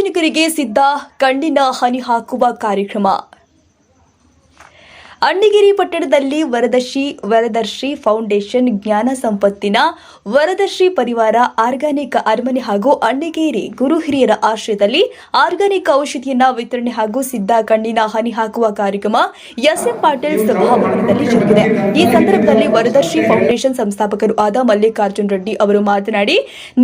ಸಾರ್ವಜನಿಕರಿಗೆ ಸಿದ್ಧ ಕಣ್ಣಿನ ಹನಿ ಹಾಕುವ ಕಾರ್ಯಕ್ರಮ. ಅಣ್ಣಿಗಿರಿ ಪಟ್ಟಣದಲ್ಲಿ ವರದರ್ಶಿ ವರದರ್ಶಿ ಫೌಂಡೇಶನ್ ಜ್ಞಾನ ಸಂಪತ್ತಿನ ವರದರ್ಶಿ ಪರಿವಾರ ಆರ್ಗಾನಿಕ್ ಅರಮನೆ ಹಾಗೂ ಅಣ್ಣಿಗೇರಿ ಗುರು ಹಿರಿಯರ ಆಶ್ರಯದಲ್ಲಿ ಆರ್ಗಾನಿಕ್ ಔಷಧಿಯನ್ನ ವಿತರಣೆ ಹಾಗೂ ಸಿದ್ಧ ಕಣ್ಣಿನ ಹನಿ ಹಾಕುವ ಕಾರ್ಯಕ್ರಮ ಎಸ್ಎಂ ಪಾಟೀಲ್ ಸಭಾಭವನದಲ್ಲಿ ಜರುಗಿದೆ. ಈ ಸಂದರ್ಭದಲ್ಲಿ ವರದರ್ಶಿ ಫೌಂಡೇಶನ್ ಸಂಸ್ಥಾಪಕರು ಆದ ಮಲ್ಲಿಕಾರ್ಜುನ್ ರೆಡ್ಡಿ ಅವರು ಮಾತನಾಡಿ,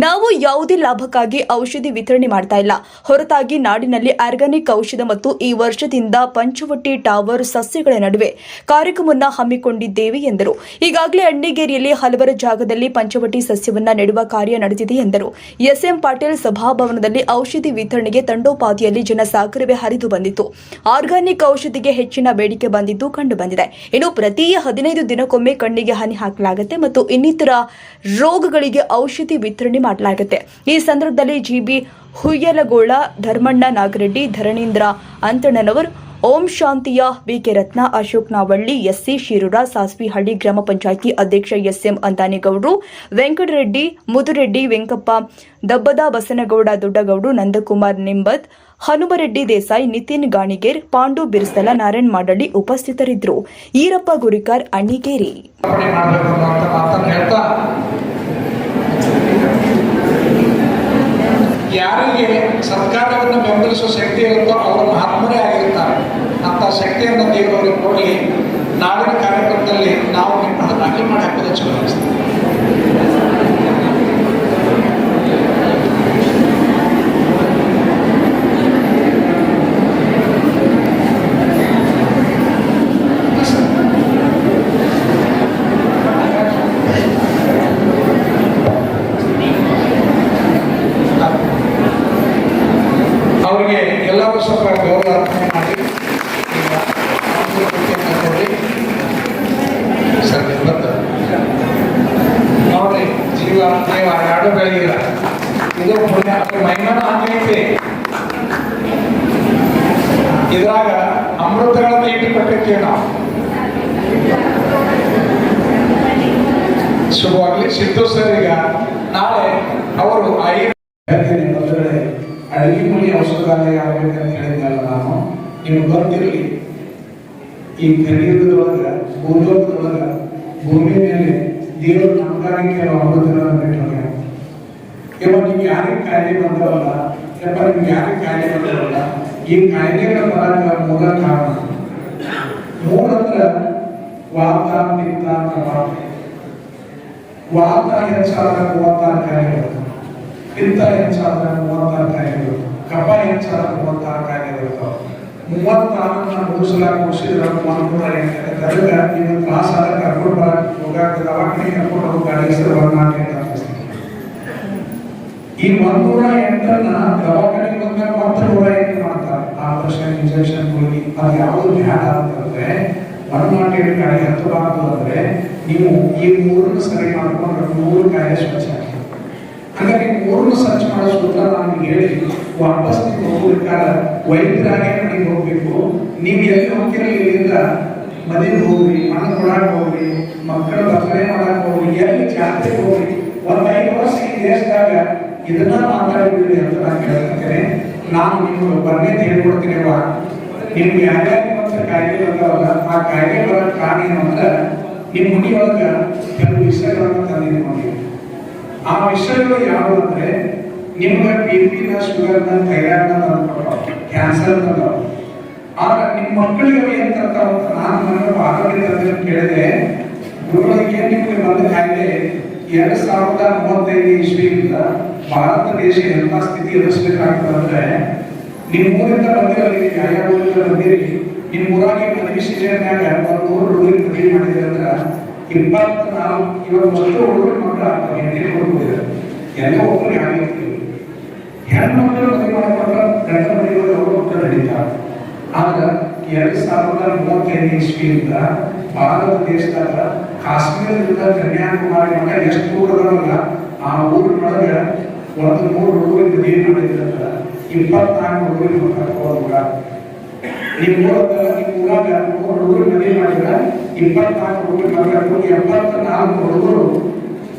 ನಾವು ಯಾವುದೇ ಲಾಭಕ್ಕಾಗಿ ಔಷಧಿ ವಿತರಣೆ ಮಾಡ್ತಾ ಇಲ್ಲ. ಹೊರತಾಗಿ ನಾಡಿನಲ್ಲಿ ಆರ್ಗಾನಿಕ್ ಔಷಧ ಮತ್ತು ಈ ವರ್ಷದಿಂದ ಪಂಚವಟ್ಟಿ ಟವರ್ ಸಸ್ಯಗಳ ನಡುವೆ ಕಾರ್ಯಕ್ರಮವನ್ನ ಹಮ್ಮಿಕೊಂಡಿದ್ದೇವೆ ಎಂದರು. ಈಗಾಗಲೇ ಅಣ್ಣಿಗೇರಿಯಲ್ಲಿ ಹಲವರ ಜಾಗದಲ್ಲಿ ಪಂಚವಟಿ ಸಸ್ಯವನ್ನ ನೆಡುವ ಕಾರ್ಯ ನಡೆದಿದೆ ಎಂದರು. ಎಸ್ಎಂ ಪಾಟೀಲ್ ಸಭಾಭವನದಲ್ಲಿ ಔಷಧಿ ವಿತರಣೆಗೆ ತಂಡೋಪಾದಿಯಲ್ಲಿ ಜನ ಹರಿದು ಬಂದಿತ್ತು. ಆರ್ಗಾನಿಕ್ ಔಷಧಿಗೆ ಹೆಚ್ಚಿನ ಬೇಡಿಕೆ ಬಂದಿದ್ದು ಕಂಡು ಬಂದಿದೆ. ಇನ್ನು ಪ್ರತಿ ಹದಿನೈದು ದಿನಕ್ಕೊಮ್ಮೆ ಕಣ್ಣಿಗೆ ಹನಿ ಹಾಕಲಾಗುತ್ತೆ ಮತ್ತು ಇನ್ನಿತರ ರೋಗಗಳಿಗೆ ಔಷಧಿ ವಿತರಣೆ ಮಾಡಲಾಗುತ್ತೆ. ಈ ಸಂದರ್ಭದಲ್ಲಿ ಜಿಬಿ ಹುಯ್ಯಲಗೋಳ ಧರ್ಮಣ್ಣ ನಾಗರೆಡ್ಡಿ, ಧರಣೀಂದ್ರ ಅಂತಣ್ಣನವರ್ ಓಂ ಶಾಂತಿಯ B K Ratna Ashok Navalli, S C Shirur, Saswihalli ಗ್ರಾಮ ಪಂಚಾಯಿತಿ ಅಧ್ಯಕ್ಷ ಎಸ್ಎಂ ಅಂದಾನಿಗೌಡರು ವೆಂಕಟರೆಡ್ಡಿ, ಮುದುರೆಡ್ಡಿ, ವೆಂಕಪ್ಪ, ದಬ್ಬದ ಬಸನಗೌಡ ದೊಡ್ಡಗೌಡರು ನಂದಕುಮಾರ್ ನಿಂಬತ್, ಹನುಮರೆಡ್ಡಿ ದೇಸಾಯಿ, ನಿತಿನ್ ಗಾಣಿಗೇರ್, ಪಾಂಡು ಬಿರ್ಸಲ, ನಾರಾಯಣ್ ಮಾಡಳ್ಳಿ ಉಪಸ್ಥಿತರಿದ್ದರು. ಈರಪ್ಪ ಗುರಿಕಾರ್, ಅಣ್ಣಿಗೇರಿ. ಯಾರಿಗೆ ಸರ್ಕಾರವನ್ನು ಬೆಂಬಲಿಸುವ ಶಕ್ತಿ ಇರುತ್ತೋ ಅವರು ಮಹಾತ್ಮರೇ ಶಕ್ತಿಯನ್ನು ದೇವರು ಕೊಡಲಿ ನಾಳಿನ ಕಾರ್ಯಕ್ರಮದಲ್ಲಿ ನಾವು ನಿಮ್ಮನ್ನು ದಾಖಲೆ ಮಾಡಿ ಹಾಕೋದು ಚಲೋ ಅನಿಸ್ತದೆ. ಅವರಿಗೆ ಎಲ್ಲರೂ ಸ್ವಲ್ಪ ಗೌರವ ಮಾಡಿ ಜೀವ ನೀವು ಎರಡು ಬೆಳಗಿಲ್ಲ ಇದು ಪುಣ್ಯ ಅದು ಮೈಮನ ಆಗೈತಿ ಇದ್ರಾಗ ಅಮೃತಗಳನ್ನು ಇಟ್ಟುಕೊಟ್ಟಿರ್ತೀವಿ ನಾವು ಶುಭವಾಗಲಿ ಸಿದ್ದು ಸರ್ ಈಗ ನಾಳೆ ಅವರು ಐ ಹೇಳ್ತೀನಿ ಮೊದಲೇ ಅಡಿಗೆ ಮನೆ ಔಷಧಾಲಯ ಆಗ್ಬೇಕಂತ ಹೇಳಿದ್ನಲ್ಲ ನಾನು ನಿಮ್ಗೆ ಗೊತ್ತಿರಲಿ ಈ ಕಲಿಯುಗದೊಳಗ ಭೂಲೋಕದೊಳಗ ಭೂಮಿ ಮೇಲೆ ದೇವರು ನಮಗಾಗಿ ಕೆಲವು ಅಮೃತಗಳನ್ನು ಬಿಟ್ಟರೆ ಇವಾಗ ನೀವು ಯಾರಿಗೆ ಕಾಯಿಲೆ ಬಂದವಲ್ಲ ಯಪ್ಪ ನಿಮ್ಗೆ ಯಾರಿಗೆ ಕಾಯಿಲೆ ಬಂದವಲ್ಲ ಈ ಕಾಯಿಲೆಗಳ ಬರಕ ಮೂಲ ಕಾರಣ ಮೂಲ ಅಂದ್ರೆ ವಾತ ಪಿತ್ತ ಕಫ ವಾತ ಹೆಚ್ಚಾದಾಗ ಮೂವತ್ತಾರು ಕಾಯಿಲೆಗಳು ಪಿತ್ತ ಹೆಚ್ಚಾದಾಗ ಮೂವತ್ತಾರು ಕಾಯಿಲೆಗಳು ಕಫ ಹೆಚ್ಚಾದಾಗ ಮೂವತ್ತಾರು ಕಾಯಿಲೆಗಳು ಮೂವತ್ತಾರನ್ನ ಮುಗಿಸಲಾಗ ಮುಗಿಸಿದ್ರೆ ಒಂದೂರ ಎಂಟು ಅದಕ್ಕೆ ನೀವು ಕ್ಲಾಸ್ ಆದ ಕರ್ಕೊಂಡು ಬರಕ್ಕೆ ಹೋಗಾಕ ದವಾಖಾನೆ ಈ ಒಂದೂರ ಎಂಟನ್ನ ದವಾಖಾನೆಗೆ ಬಂದಾಗ ಮಾತ್ರ ನೂರ ಎಂಟು ಮಾಡ್ತಾರೆ. ಆಪರೇಷನ್ ಇಂಜೆಕ್ಷನ್ ಗುಳಿಗೆ ಅದು ಯಾವುದು ಬ್ಯಾಡ ಅಂತಂದ್ರೆ ಒನ್ ನಾಟ್ ಏಟ್ ನೀವು ಈ ಮೂರನ್ನು ಸರಿ ಮಾಡ್ಕೊಂಡ್ರೆ ಮೂರು ಕಾಯಿಲೆ ಸ್ವಚ್ಛ ಹಾಗಾಗಿ ಮೂರನ್ನು ಸರ್ಚ್ ಮಾಡೋ ಸೂತ್ರ ನಾನು ಹೇಳಿ, ವಾಪಸ್ ನೀವು ಹೋಗ್ಬೇಕಾದ ವೈದ್ಯರಾಗೆ ಮನೆಗೆ ಹೋಗ್ಬೇಕು. ನೀವು ಎಲ್ಲಿ ಇಲ್ಲಿಂದ ಮನೆಗೆ ಹೋಗ್ರಿ, ಮನೆ ಕೊಡಾಕ ಹೋಗ್ರಿ. ಮಕ್ಕಳ ಬಸಳೆ ಮಾಡಕ್ ಹೋಗ್ರಿ ಎಲ್ಲಿ ಜಾತ್ರೆಗೆ ಹೋಗ್ರಿ ಒಂದ್ ಐದು ವರ್ಷ ಈ ದೇಶದಾಗ ಇದನ್ನ ಮಾತಾಡಿದ್ರಿ ಅಂತ ನಾನು ಕೇಳ್ತೇನೆ ನಾನು ನಿಮ್ಗೆ ಬರ್ನೇತ್ ಹೇಳ್ಕೊಡ್ತೀನಿ ವಾ ನಿಮ್ಗೆ ಯಾರ್ಯಾರು ಮತ್ತೆ ಕಾಯಿಲೆ ಬಂದವಲ್ಲ, ಆ ಕಾಯಿಲೆ ಬರೋ ಕಾರಣ ಏನು ಅಂದ್ರೆ ನಿಮ್ಮ ಮುಡಿಯೊಳಗ ಕೆಲವು ವಿಷಯಗಳನ್ನು ತಂದಿದ್ದೀನಿ ನೋಡಿ. ಆ ವಿಷಯಗಳು ಯಾವುದು ಅಂದ್ರೆ ನಿಮ್ಗೆ ಬಿ ಪಿನ ಶುಗರ್ನ ಥೈರಾಯ್ಡ್ನ ತಂದು ಕ್ಯಾನ್ಸರ್ ತಂದವು ಆದ್ರೆ ನಿಮ್ಮ ಮಕ್ಕಳಿಗೆ ಏನು ಅಂತ ನಾನು ನನ್ನ ಆರೋಗ್ಯ ತಜ್ಞರು ಕೇಳಿದೆ. ಬಂದ ಕಾಯಿಲೆ ಎರಡ್ ಸಾವಿರದ ಮೂವತ್ತೈದು ಇಸ್ವಿಯಿಂದ ಭಾರತ ದೇಶ ಎಂತ ಸ್ಥಿತಿ ಎದುರಿಸಬೇಕಾಗ್ತದೆ ಅಂದ್ರೆ ನಿಮ್ಮ ಊರಿಂದ ಬಂದಿರಲಿ ಯಾವ ಊರಿಂದ ಬಂದಿರಿ, ನಿಮ್ಮ ಊರಾಗಿ ಮದುವೆ ಸೀಸನ್ಯಾಗ ಒಂದು ಊರು ಹುಡುಗರಿಗೆ ಮದುವೆ ಮಾಡಿದ್ರೆ ಅಂದ್ರೆ ಇಪ್ಪತ್ನಾಲ್ಕು ಇವತ್ತು ಹುಡುಗರು ಮಕ್ಕಳು ಆಗ್ತವೆ ಹೆಣ್ಣಿಗೆ ಹುಡುಗರು ಎಲ್ಲ ಒಬ್ಬರಿಗೆ ಆಗಿರ್ತೀವಿ ಹೆಣ್ಮಕ್ಳು ಮದುವೆ ಮಾಡಿಕೊಂಡ್ರೆ ಗಂಡ ಮನೆಗಳು ಅವ್ರ ಮಕ್ಕಳು ನಡೀತಾರೆ ಆದ್ರೆ ಎರಡ್ ಸಾವಿರದ ಮೂವತ್ತೈದು ಇಸ್ವಿಯಿಂದ ಭಾರತ ದೇಶದಾಗ ಕಾಶ್ಮೀರದಿಂದ ಕನ್ಯಾಕುಮಾರಿ ಮಟ್ಟ ಎಷ್ಟು ಊರು ಅದಾವಲ್ಲ ಆ ಊರಿನೊಳಗೆ ಒಂದು ಮೂರು ಹುಡುಗರಿಗೆ ಮದುವೆ ಮಾಡಿದ್ರಂದ್ರ ಇಪ್ಪತ್ನಾಲ್ಕು ಹುಡುಗರಿಗೆ ಮಕ್ಕಳ ನಿಮ್ಮ ಊರದ ನಿಮ್ಮ ಊರಾಗ ಮೂರು ಹುಡುಗರು ಮದುವೆ ಮಾಡಿದ್ರ ಇಪ್ಪತ್ನಾಲ್ಕು ಹುಡುಗರು ಮಕ್ಕಳು ಎಪ್ಪತ್ನಾಲ್ಕು ಹುಡುಗರು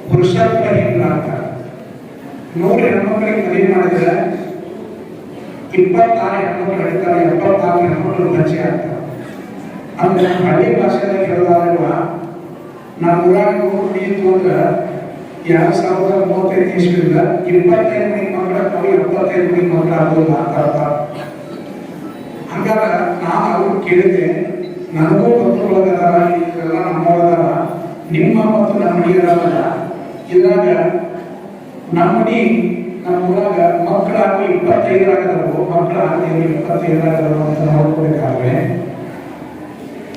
ಪುರುಷತ್ವ ಹಿಂಗಾಗ್ತಾರೆ ನೂರು ಹೆಣ್ಮಕ್ಳಿಗೆ ಮದುವೆ ಮಾಡಿದ್ರೆ ಇಪ್ಪತ್ತಾರು ಹೆಣ್ಮಕ್ಳು ಹೇಳ್ತಾರೆ, ಎಪ್ಪತ್ತಾರು ಹೆಣ್ಮಕ್ಳು ಗಂಜಿ ಆಗ್ತಾರೆ ಅಂದ್ರೆ ಹಳ್ಳಿ ಭಾಷೆದಾಗ ಹೇಳೋದಾದ್ರೆ ನಮ್ಮ ಊರಾಗ ಹೋಗಿ ಅಂದ್ರೆ ಎರಡ್ ಸಾವಿರದ ಮೂವತ್ತೈದು ಇಸ್ವಿಯಿಂದ ಇಪ್ಪತ್ತೈದು ಮಂದಿ ಮಕ್ಕಳ ನಾವು ಎಪ್ಪತ್ತೈದು ಮಂದಿ ಮಕ್ಕಳ ಆಗೋದು ಹಂಗಾರ ನಾನು ಅವ್ರು ಕೇಳಿದೆ ನನಗೂ ಮಕ್ಕಳದಾರ ಇವೆಲ್ಲ ನಮ್ಮವರದಾರ, ನಿಮ್ಮ ಮತ್ತು ನಮ್ಮ ಮನೆಯದಾರಲ್ಲ ಇದ್ರಾಗ ನಮ್ಮ ಮನಿ ನಮ್ಮ ಊರಾಗ ಮಕ್ಕಳಾಗಿ ಇಪ್ಪತ್ತೈದರಾಗದವು ಮಕ್ಕಳಾಗಿ ಇಪ್ಪತ್ತೈದರಾಗದವು ಅಂತ ನೋಡ್ಕೊಬೇಕಾದ್ರೆ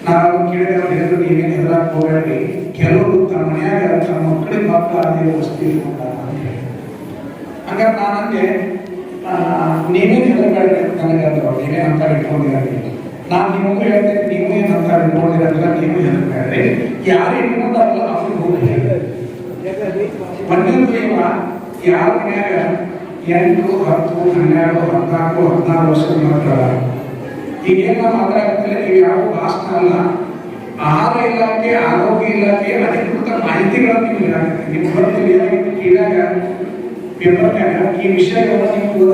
ನಾವು ಕೇಳಿದ ಹೇಳಿದ್ರು ನೀವೇನು ಹೆದರಾಕ್ ಹೋಗಬೇಡಿ ಕೆಲವರು ತಮ್ಮ ಮನ್ಯಾಗ ತಮ್ಮ ಮಕ್ಕಳಿಗೆ ಮಕ್ಕಳಾಗಿ ವಸ್ತಿ ಹಂಗಾರೆ ನಾನು ಅಂದೆ ನೀವೇನು ಹೆದರಬೇಡಿ ನನಗೆ ನೀವೇನು ಅಂತ ಇಟ್ಕೊಂಡಿರಲಿ ನಾನು ನಿಮಗೂ ಹೇಳ್ತೇನೆ ನೀವು ಏನು ಅಂತ ಇಟ್ಕೊಂಡಿರಲ್ಲ ನೀವು ಹೆದರಬೇಡ್ರಿ ಯಾರು ಇಟ್ಕೊಂಡಾರಲ್ಲ ಅವ್ರಿಗೆ ಹೋಗಿ ಹೇಳಿ. ಒಂದೊಂದು ಇವ ಯಾರ ಮನೆಯಾಗ ಎಂಟು, ಹತ್ತು, ಹನ್ನೆರಡು, ಹದಿನಾಲ್ಕು, ಹದಿನಾರು ವರ್ಷದ ಮಕ್ಕಳ ಈಗೇನ ಮಾತಾಡ್ತಿಲ್ಲ ನೀವು ಯಾವ ಭಾಷಣ ಅಲ್ಲ ಆಹಾರ ಇಲಾಖೆ, ಆರೋಗ್ಯ ಇಲಾಖೆ ಅಧಿಕೃತ ಮಾಹಿತಿಗಳನ್ನು ನಿಮ್ಗೆ ಈ ವಿಷಯವನ್ನು ನೀವು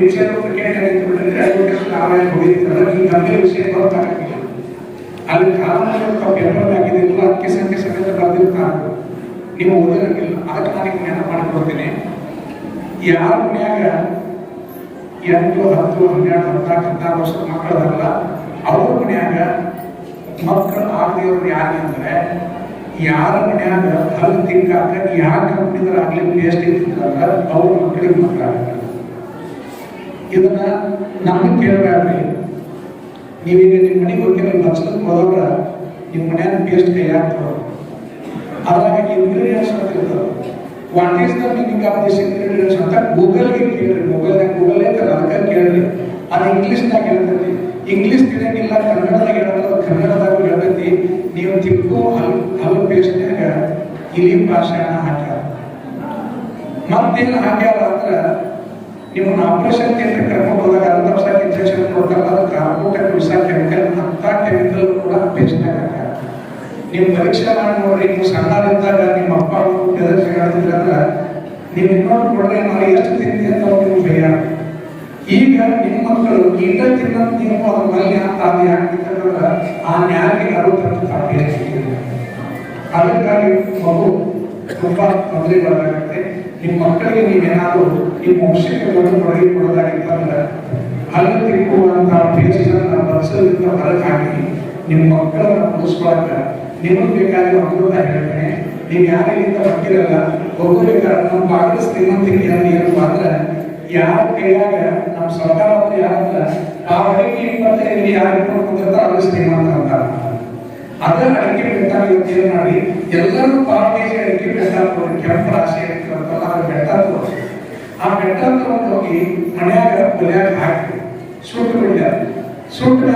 ವಿಷಯ ಅಲ್ಲಿ ಕಾರಣ ಅದಕ್ಕೆ ಸಂಖ್ಯೆ ಸಮೇತ ಬರ್ದಿರ್ತಾರೆ ನೀವು ಓದಿರಂಗಿಲ್ಲ ಅದಕ್ಕೆ ನಾನು ಮಾಡ್ಕೊಡ್ತೀನಿ ಯಾರ ಮನ್ಯಾಗ ಎಂಟು, ಹತ್ತು, ಹನ್ನೆರಡು ಹದಿನಾಲ್ಕು ಹದಿನಾರು ವರ್ಷದ ಮಕ್ಕಳದಲ್ಲ ಅವ್ರ ಮನ್ಯಾಗ ಮಕ್ಕಳು ಆಗದಿರೋರು ಯಾರು ಅಂದ್ರೆ ಯಾರ ಮನ್ಯಾಗ ಹಲ್ ತಿಕ್ಕಾಕ ಯಾವ ಹುಟ್ಟಿದ್ರೆ ಆಗ್ಲಿ ಪೇಸ್ಟ್ ಇರ್ತಿದ್ರಲ್ಲ ಅವ್ರ ಮಕ್ಕಳಿಗೆ ಮಕ್ಕಳಾಗಲ್ಲ ಇದನ್ನ ನಮ್ಗೆ ಕೇಳಬೇಡ್ರಿ. ನೀವೀಗ ನಿಮ್ಮ ಮನೆಗೆ ಹೋಗಿ ಲಕ್ಷಕ್ಕೆ ಹೋದವ್ರ ನಿಮ್ಮ ಮನ್ಯಾಗ ಪೇಸ್ಟ್ ಕೈ ಹಾಕ್ತಾರ ಅದ್ರಾಗ ಇಂಗ್ರೀಡಿಯೆಂಟ್ಸ್ ಅಂತ ಇರ್ತಾವ what is the meaning of this ingredients ಅಂತ ಗೂಗಲ್ಗೆ ಕೇಳ್ರಿ. ಮೊಬೈಲ್ನಾಗ ಗೂಗಲ್ ಐತಲ್ಲ, ಅದಕ್ಕೆ ಕೇಳ್ರಿ. ಅದು ಇಂಗ್ಲೀಷ್ನಾಗ ಹೇಳ್ತೈತಿ ಇಂಗ್ಲೀಷ್ ತಿಳಿಯಂಗಿಲ್ಲ ಕನ್ನಡದಾಗ ಹೇಳಲ್ಲ ಕನ್ನಡದಾಗ ಹೇಳ್ತೈತಿ ನೀವು ತಿಕ್ಕು ಹಲ್ ಹಲ್ ಪೇಸ್ಟ್ನಾಗ ಇಲಿ ಪಾಷಾಣ ಹಾಕ್ಯಾರ. ಮತ್ತೇನು ಹಾಕ್ಯಾರ ಅಂದ್ರೆ ನಿಮ್ಮ ಆಪರೇಷನ್ ಥಿಯೇಟರ್ ಕರ್ಕೊಂಡು ಹೋದಾಗ ಅರ್ಧವರ್ಷ ಇಂಜೆಕ್ಷನ್ ಕೊಡ್ತಾರಲ್ಲ, ಅದಕ್ಕೆ ಕಾರ್ಬೋಟಕ್ ವಿಷ ಕೆಮಿಕಲ್ ಅಂತ ಕೆಮಿಕಲ್ ಕೂಡ ಪೇಸ್ಟ್ನಾಗ ಹಾಕ್ಯಾರ. ನೀವು ಪರೀಕ್ಷೆ ಮಾಡಿ ನೋಡ್ರಿ ನೀವು ಸಣ್ಣರಿದ್ದಾಗ ನಿಮ್ಮ ಅಪ್ಪ ಎದುರು ಹೇಳ್ತಿದ್ರೆ ಅಂದ್ರೆ ನೀವು ಇನ್ನೊಂದು ಕೊಡ್ರಿ, ನಾವು ಎಷ್ಟು ತಿಂತೀವಿ ಅಂತ ಅವ್ರು ನೀವು ಭಯ. ಮಕ್ಕಳು ಗೀತ ತಿನ್ನೋದು ನೀವು ಅದ್ರ ಮೇಲೆ ಅಂತ ಅದು ಆ ನ್ಯಾಯಕ್ಕೆ ಅರವತ್ತು ಕಾಪಿ ಹಚ್ಚಿದ್ದೀರಿ ಅದಕ್ಕಾಗಿ ಮಗು ತುಂಬಾ ತೊಂದರೆ ಬರಲಾಗುತ್ತೆ ನಿಮ್ಮ ಮಕ್ಕಳಿಗೆ ನೀವೇನಾದರೂ ನಿಮ್ಮ ಬಂದು ಕೊಡುಗೆ ಕೊಡೋದಾಗಿತ್ತಂದ್ರೆ ಅಲ್ಲಿ ತಿಕ್ಕುವಂತ ಪೇಸ್ಟನ್ನ ಬಸ್ಸಲ್ಲಿಂದ ಹೊರಗೆ ಹಾಕಿ ನಿಮ್ಮ ಮಕ್ಕಳನ್ನ ಉಳಿಸ್ಕೊಳಕ ನಿಮಗೆ ಬೇಕಾಗಿ ಅನುಭವ ಹೇಳ್ತೇನೆ. ನೀವು ಯಾರಿಗಿಂತ ಬರ್ತಿರಲ್ಲ ಹೋಗಬೇಕಾದ್ರೆ ನಮ್ಮ ಭಾಗದ ಶ್ರೀಮಂತಿಕೆ ಏನಪ್ಪ ಅಂದ್ರೆ ಯಾರ ಕೈಯಾಗ ನಮ್ಮ ಸರ್ಕಾರ ಅಂದ್ರೆ ಯಾರಂದ್ರ ಆ ಅಡಿಕೆ ಇಪ್ಪತ್ತೈದು ಯಾರು ಇಟ್ಕೊಂಡು ಕುಂತಿರ್ತಾರ ಅದು ಶ್ರೀಮಂತ ಅಂತಾರ ಅದ ಅಡಿಕೆ ಬೆಟ್ಟ ಯೋಚನೆ ಮಾಡಿ, ಎಲ್ಲರೂ ಪಾರ್ಟೇಜ್ ಅಡಿಕೆ ಬೆಟ್ಟ ಕೆಂಪು ರಾಶಿ ಅಂತಾರಲ್ಲ ಆ ಬೆಟ್ಟ ಆ ಬೆಟ್ಟ ತಗೊಂಡು ಹೋಗಿ ಮನ್ಯಾಗ ಒಲ್ಯಾಗ ಹಾಕಿ ಸುಟ್ಟು ಬಿಡ್ಯಾರ ಸುಟ್ಟು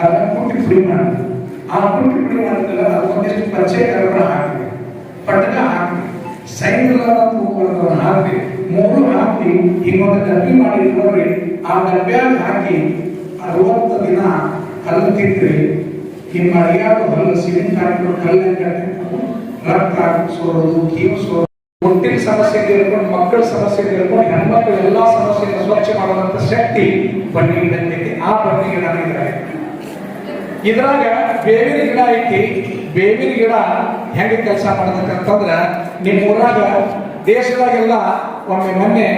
ಅದನ್ನ ಕುಟ್ಟಿ ಪುಡಿ ಮಾಡಿ. ಆ ಕುಟ್ಟಿ ಪುಡಿ ಮಾಡಿದ್ರೆ ಅದು ಒಂದಿಷ್ಟು ಪರಿಚಯ ಹಾಕಿ ಪಟ್ಟಣ ಹಾಕಿ ಸೈನ್ಗಳ ತೂಕವನ್ನು ಹಾಕಿ ಮೂರು ಹಾಕಿ ಹಿಂಗೊಂದು ಡಬ್ಬಿ ಮಾಡಿ ನೋಡ್ರಿ. ಆ ಡಬ್ಬ್ಯಾಗ ಹಾಕಿ ಅರವತ್ತು ದಿನ ಹಲ್ಲು ತಿಂದ್ರಿ. ನಿಮ್ಮ ಅಡಿಯಾಡು ಹಲ್ಲು, ಸಿಮೆಂಟ್ ಹಾಕಿಕೊಂಡು ಕಲ್ಲು ಕಟ್ಟಿಕೊಂಡು ರಕ್ತ ಸೋರೋದು, ಕೀವು ಸೋರೋದು. ಮುಟ್ಟಿನ ಸಮಸ್ಯೆ ಇರ್ಕೊಂಡು, ಮಕ್ಕಳ ಸಮಸ್ಯೆ ಇರ್ಕೊಂಡು, ಹೆಣ್ಮಕ್ಳು ಎಲ್ಲ ಸಮಸ್ಯೆಯನ್ನು ಸ್ವಚ್ಛ ಮಾಡುವಂತ ಶಕ್ತಿ ಬನ್ನಿ ಗಿಡಕ್ಕೆ. ಆ ಬನ್ನಿ ಗಿಡ ಇದ್ರೆ ಇದ್ರಾಗ ಬೇವಿನ ಗಿಡ ಐತಿ. ಬೇವಿನ ಗಿಡ ಹೆಂಗೆ ಕೆಲಸ ಮಾಡ್ಬೇಕಂತಂದ್ರ ನಿಮ್ಮ ಊರಾಗ ದೇಶದಾಗೆಲ್ಲ ಒಮ್ಮೆ ಮೊನ್ನೆ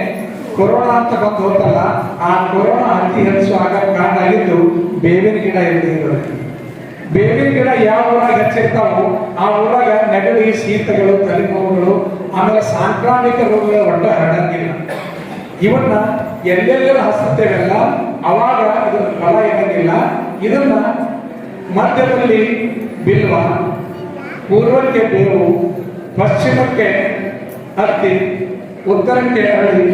ಕೊರೋನಾ ಅಂತ ಬಂದು ಹೋತಲ್ಲ, ಆ ಕೊರೋನಾ ಅತಿ ಹೆಚ್ಚು ಕಾರಣ ಆಗಿದ್ದು ಬೇವಿನ ಗಿಡ ಇರ್ತಿದ್ರು ಬೇವಿನ ಗಿಡ ಯಾವ ಊರಾಗ ಹೆಚ್ಚಿರ್ತಾವೋ, ಆ ಊರಾಗ ನೆಗಡಿ, ಶೀತಗಳು, ತಲೆನೋವುಗಳು, ಆಮೇಲೆ ಸಾಂಕ್ರಾಮಿಕ ರೋಗಗಳು ಒಟ್ಟ ಹರಡಂಗಿಲ್ಲ. ಇವನ್ನ ಎಲ್ಲೆಲ್ಲ ಹಸುತ್ತೇವೆಲ್ಲ ಅವಾಗ ಇದು ಫಲ ಇರಂಗಿಲ್ಲ. ಇದನ್ನ ಮಧ್ಯದಲ್ಲಿ ಬಿಲ್ವ, ಪೂರ್ವಕ್ಕೆ ಬೇವು, ಪಶ್ಚಿಮಕ್ಕೆ ಹತ್ತಿ ಉತ್ತರಕ್ಕೆ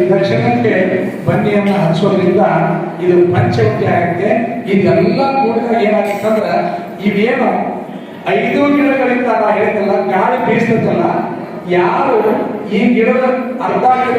ದಕ್ಷಿಣಕ್ಕೆ ಬನ್ನಿಯನ್ನು ಹಚ್ಚೋದ್ರಿಂದ ಇದು ಪಂಚವಟಿ ಆಗುತ್ತೆ ಇದೆಲ್ಲ ಕೂಡಿದಾಗ ಏನಾಗುತ್ತಂದ್ರೆ ಇವೇನು ಐದು ಗಿಡಗಳಿಂದ ನಾ ಹೇಳ್ತಲ್ಲ, ಗಾಳಿ ಬೀಸ್ತದಲ್ಲ ಯಾರು ಈ ಗಿಡದ ಅರ್ಧ ಗಿಡ